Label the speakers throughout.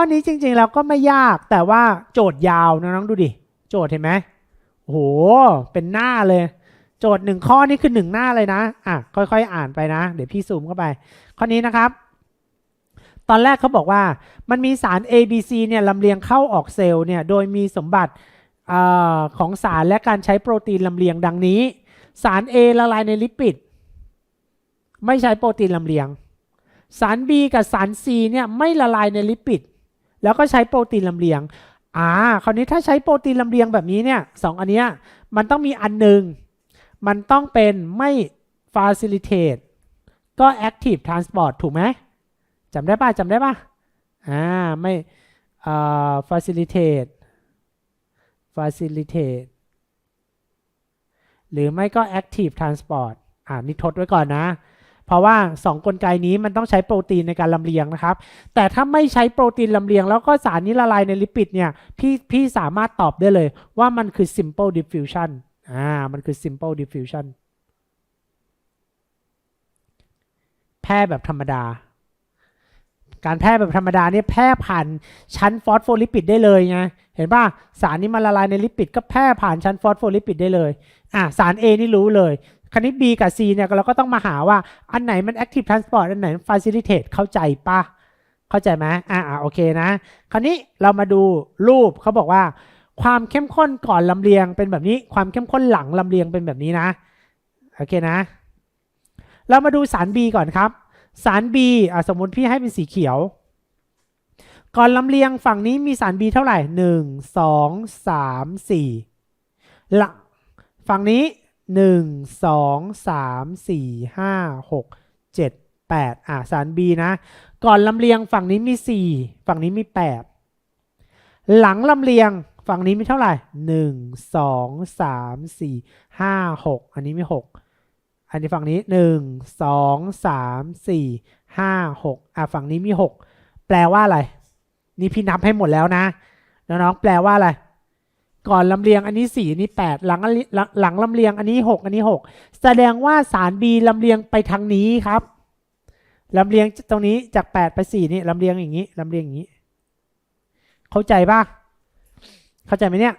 Speaker 1: ข้อนี้จริงๆแล้วก็ไม่ยากแต่ว่าโจทย์ยาวน้องๆดูดิ โจทย์เห็นไหมโอ้โห เป็นหน้าเลย โจทย์หนึ่งข้อนี่คือหนึ่งหน้าเลยนะอะค่อยๆ อ่านไปนะ เดี๋ยวพี่ซูมเข้าไป ข้อนี้นะครับ ตอนแรกเขาบอกว่ามันมีสาร A B C เนี่ยลำเลียงเข้าออกเซลล์เนี่ยโดยมีสมบัติอของสารและการใช้โปรตีนลำเลียงดังนี้ สาร A ละลายในลิปิด ไม่ใช้โปรตีนลำเลียง สาร B กับสาร C เนี่ยไม่ละลายในลิปิด แล้วก็ใช้โปรตีนลำเลียง อ่า คราวนี้ถ้าใช้โปรตีนลำเลียงแบบนี้เนี่ยสองอันเนี้ยมันต้องมีอันหนึ่งมันต้องเป็นไม่ facilitate ก็ active transport ถูกไหมจำได้ป่ะจำได้ป่ะ อ่า ไม่อ่า facilitate facilitate หรือไม่ก็ active transport อ่านี่ทดไว้ก่อนนะ เพราะว่า 2 กลไกนี้มันต้องใช้โปรตีนในการลำเลียงนะครับ แต่ถ้าไม่ใช้โปรตีนลำเลียง แล้วก็สารนี้ละลายในลิปิดเนี่ยพี่พี่สามารถตอบได้เลยว่ามันคือ simple diffusion อ่ามันคือ simple diffusion แพร่แบบธรรมดา การแพร่แบบธรรมดาเนี่ยแพร่ผ่านชั้นฟอสโฟลิปิดได้เลยไงเห็นป่ะสารนี้มันละลายในลิปิด ก็แพร่ผ่านชั้นฟอสโฟลิปิดได้เลยอะสาร A นี่รู้เลย คราวนี้ B กับ C เนี่ยเราก็ต้องมาหาว่าอันไหนมัน active transport อันไหน facilitate เข้าใจปะเข้าใจไหมอ่าอ่าโอเคนะ คราวนี้เรามาดูรูปเขาบอกว่า ความเข้มข้นก่อนลำเลียงเป็นแบบนี้ ความเข้มข้นหลังลำเลียงเป็นแบบนี้นะ โอเคนะ เรามาดูสาร B ก่อนครับ สาร B อะสมมติพี่ให้เป็นสีเขียว ก่อนลำเลียงฝั่งนี้มีสาร B เท่าไหร่หนึ่งสองสามสี่ละฝั่งนี้ หนึ่งสองสามสี่ห้าหกเจ็ดแปดอะสาร B นะ ก่อนลำเลียงฝั่งนี้มีสี่ฝั่งนี้มีแปดหลังลำเลียงฝั่งนี้มีเท่าไหร่หนึ่งสองสามสี่ห้าหกอันนี้มีหกอันนี้ฝั่งนี้หนึ่งสองสามสี่ห้าหกอะฝั่งนี้มีหกแปลว่าอะไร นี่พี่นับให้หมดแล้วนะน้องๆแปลว่าอะไร ก่อนลำเลียงอันนี้สี่อันนี้แปดหลังหลังลำเลียงอันนี้หกอันนี้หกแสดงว่าสาร B ลำเลียงไปทางนี้ครับลำเลียงตรงนี้จากแปดไปสี่นี่ลำเลียงอย่างนี้ลำเลียงอย่างนี้ เข้าใจป่ะ เข้าใจไหมเนี่ย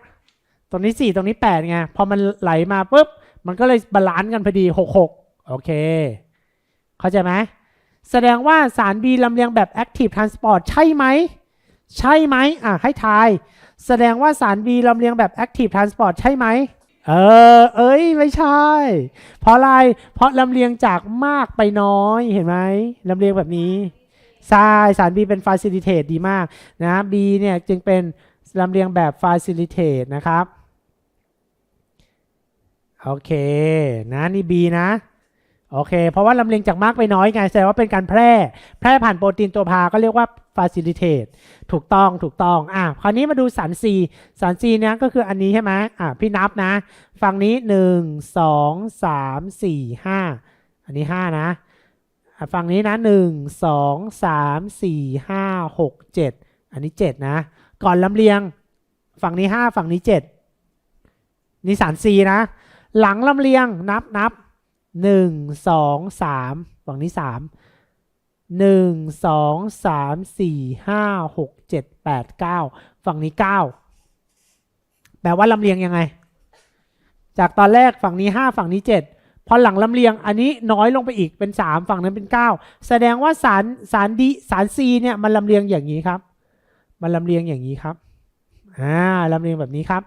Speaker 1: ตรงนี้สี่ตรงนี้แปดไง พอมันไหลมาปุ๊บ มันก็เลยบาลานซ์กันพอดีหกหกโอเค เข้าใจไหม แสดงว่าสาร B ลำเลียงแบบ active transport ใช่ไหม ใช่ไหมอะให้ทาย แสดงว่าสาร B ลำเลียงแบบ active transport ใช่ไหม เออ เอ้ย ไม่ใช่ เพราะอะไร เพราะลำเลียงจากมากไปน้อยเห็นไหมลำเลียงแบบนี้ใช่สาร B เป็น facilitate ดีมากนะ B เนี่ยจึงเป็นลำเลียงแบบ facilitate นะครับ โอเค นะ นี่ B นะ โอเค เพราะว่าลำเลียงจากมากไปน้อยไงแสดงว่าเป็นการแพร่ แพร่ผ่านโปรตีนตัวพาก็เรียกว่า facilitate ถูกต้องถูกต้องอะคราวนี้มาดูสาร C สาร C เนี่ยก็คืออันนี้ใช่ไหมอะพี่นับนะ ฝั่งนี้ 1 2 3 4 5 อันนี้ 5นะอะฝั่งนี้นะ 1 2 3 4 5 6 7 อันนี้ 7 นะ ก่อนลำเลียง ฝั่งนี้ 5 ฝั่งนี้ 7 นี่สาร C นะ หลังลำเลียงนับนับ หนึ่งสองสามฝั่งนี้สามหนึ่งสองสามสี่ห้าหกเจ็ดแปดเก้าฝั่งนี้เก้าแปลว่าลำเลียงยังไง จากตอนแรกฝั่งนี้ห้าฝั่งนี้เจ็ดพอหลังลำเลียงอันนี้น้อยลงไปอีกเป็นสามฝั่งนั้นเป็นเก้าแสดงว่าสารสารดีสารซีเนี่ยมันลำเลียงอย่างนี้ครับ มันลำเลียงอย่างนี้ครับอ่าลำเลียงแบบนี้ครับ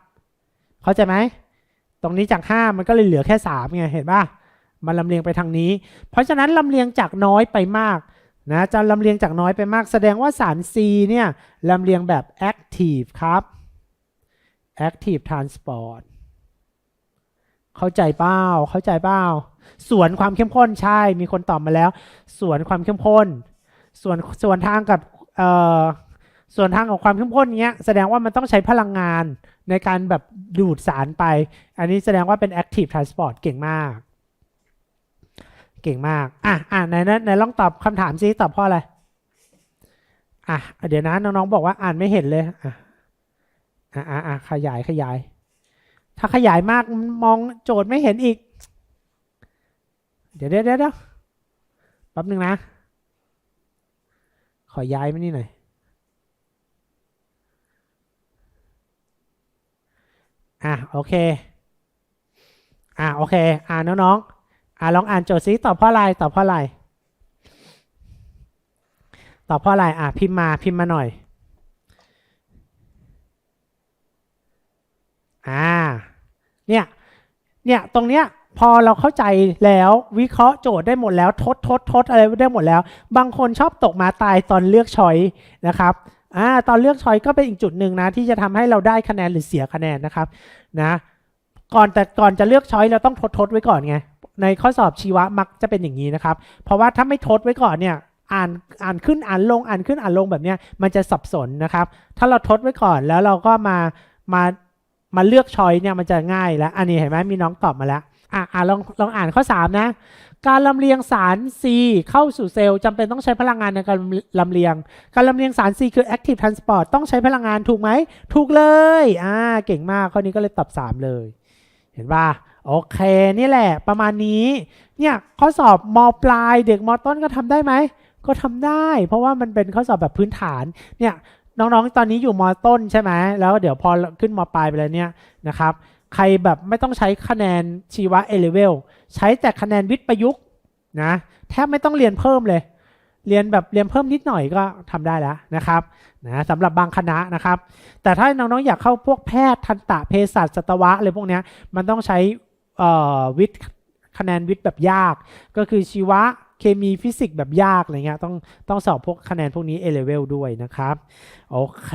Speaker 1: เข้าใจไหมตรงนี้จาก5มันก็เลยเหลือแค่3ไงเห็นป่ะ มันลำเลียงไปทางนี้ เพราะฉะนั้นลำเลียงจากน้อยไปมากนะจะลำเลียงจากน้อยไปมาก แสดงว่าสาร C เนี่ยลำเลียงแบบ active ครับ active transport เข้าใจเปล่าเข้าใจเปล่าส่วนความเข้มข้นใช่มีคนตอบมาแล้ว ส่วนความเข้มข้น ส่วนส่วนทางกับเอ่อส่วนทางของความเข้มข้นเนี้ยแสดงว่ามันต้องใช้พลังงานในการแบบดูดสารไป อันนี้แสดงว่าเป็น active transport เก่งมาก เก่งมาก อะอะไหนนไหนลองตอบคำถามซิตอบพ่ออะไร อะ เดี๋ยวนะน้องๆบอกว่าอ่านไม่เห็นเลยอะอะอะขยายขยาย ถ้าขยายมากมองโจทย์ไม่เห็นอีก เดี๋ยวเดี๋ยวเดี๋ยวแป๊บหนึ่งนะ ขอย้ายมานี่หน่อย อะโอเค อะโอเค อะน้องๆ อะลองอ่านโจทย์ซิตอบเพราะอะไรตอบเพราะอะไรตอบเพราะอะไรอะพิมพ์มาพิมพ์มาหน่อยอ่าเนี่ยเนี่ยตรงเนี้ยพอเราเข้าใจแล้ววิเคราะห์โจทย์ได้หมดแล้วทดทดทดอะไรได้หมดแล้ว บางคนชอบตกมาตายตอนเลือกช้อยนะครับอ่าตอนเลือกช้อยก็เป็นอีกจุดหนึ่งนะที่จะทำให้เราได้คะแนนหรือเสียคะแนนนะครับนะก่อนแต่ก่อนจะเลือกช้อยเราต้องทดทดไว้ก่อนไง ในข้อสอบชีวะมักจะเป็นอย่างนี้นะครับ เพราะว่าถ้าไม่ทดไว้ก่อนเนี่ยอ่านอ่านขึ้นอ่านลงอ่านขึ้นอ่านลงแบบเนี้ยมันจะสับสนนะครับ ถ้าเราทดไว้ก่อนแล้วเราก็มามามาเลือกช้อยเนี่ยมันจะง่ายแล้วอันนี้เห็นไหมมีน้องตอบมาแล้วอะอะลองลองอ่านข้อ 3 นะ การลำเลียงสาร C เข้าสู่เซลล์จำเป็นต้องใช้พลังงานในการลำเลียง การลำเลียงสาร C คือ active transport ต้องใช้พลังงานถูกไหม ถูกเลย อ่า เก่งมาก ข้อนี้ก็เลยตอบ 3 เลย เห็นป่ะ โอเค นี่แหละประมาณนี้เนี่ยข้อสอบมปลายเด็กมต้นก็ทำได้ไหม ก็ทำได้ เพราะว่ามันเป็นข้อสอบแบบพื้นฐานเนี่ยน้องๆ ตอนนี้อยู่มต้นใช่ไหมแล้วเดี๋ยวพอขึ้นมปลายไปแล้วเนี่ยนะครับใครแบบไม่ต้องใช้คะแนนชีวะ A level ใช้แต่คะแนนวิทย์ประยุกต์นะแทบไม่ต้องเรียนเพิ่มเลย เรียนแบบเรียนเพิ่มนิดหน่อยก็ทำได้แล้วนะครับนะสำหรับบางคณะนะครับ แต่ถ้าน้องๆอยากเข้าพวกแพทย์ทันตะเภสัชสัตวะอะไรพวกเนี้ยมันต้องใช้ วิทย์คะแนนวิทย์แบบยาก ก็คือชีวะเคมีฟิสิกส์แบบยากอะไรเงี้ยต้องต้องสอบพวกคะแนนพวกนี้ A level ด้วยนะครับ โอเค